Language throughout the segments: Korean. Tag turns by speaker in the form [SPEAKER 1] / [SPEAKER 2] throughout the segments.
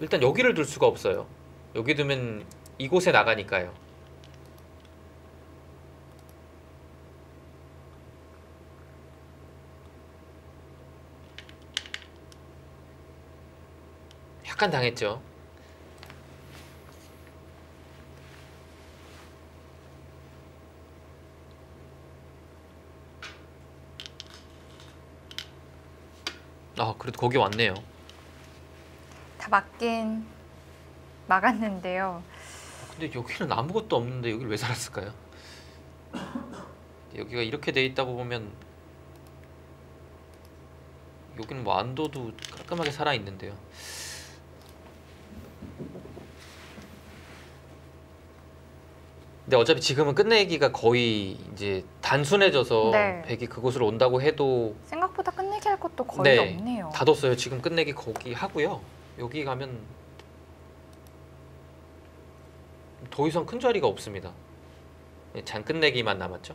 [SPEAKER 1] 일단 여기를 둘 수가 없어요. 여기 두면 이곳에 나가니까요. 약간 당했죠. 아, 그래도 거기 왔네요.
[SPEAKER 2] 다 맞긴 막았는데요.
[SPEAKER 1] 근데 여기는 아무것도 없는데 여기를 왜 살았을까요? 여기가 이렇게 돼 있다고 보면 여기는 뭐 안도도 깔끔하게 살아 있는데요. 근데 어차피 지금은 끝내기가 거의 이제 단순해져서
[SPEAKER 2] 네.
[SPEAKER 1] 백이 그곳으로 온다고 해도
[SPEAKER 2] 생각보다 끝내기 할 것도 거의
[SPEAKER 1] 네,
[SPEAKER 2] 없네요.
[SPEAKER 1] 닫았어요. 지금 끝내기 거기 하고요. 여기 가면 더 이상 큰 자리가 없습니다. 네, 잔 끝내기만 남았죠.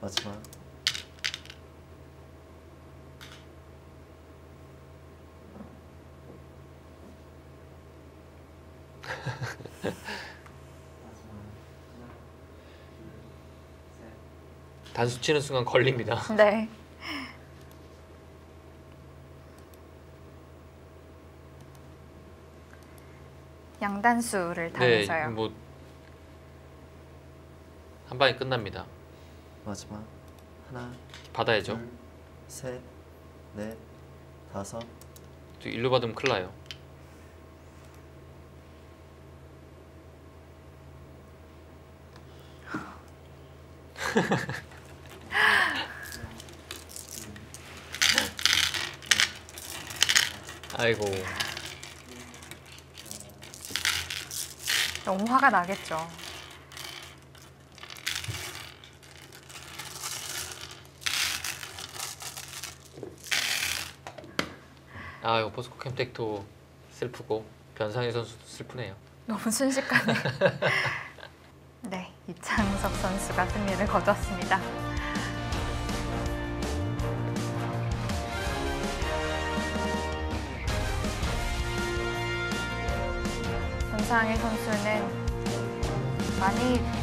[SPEAKER 3] 마지막
[SPEAKER 1] 단수 치는 순간 걸립니다.
[SPEAKER 2] 네. 양단수를
[SPEAKER 1] 네,
[SPEAKER 2] 당해서요.
[SPEAKER 1] 뭐한 방에 끝납니다.
[SPEAKER 3] 마지막 하나
[SPEAKER 1] 받아야죠.
[SPEAKER 3] 둘 셋 넷 다섯
[SPEAKER 1] 또 일로 받으면 큰일 나요. 아이고
[SPEAKER 2] 너무 화가 나겠죠.
[SPEAKER 1] 아 이거 포스코 캠텍도 슬프고 변상희 선수도 슬프네요.
[SPEAKER 2] 너무 순식간에. 네, 이창섭 선수가 승리를 거뒀습니다. 변상희 선수는 많이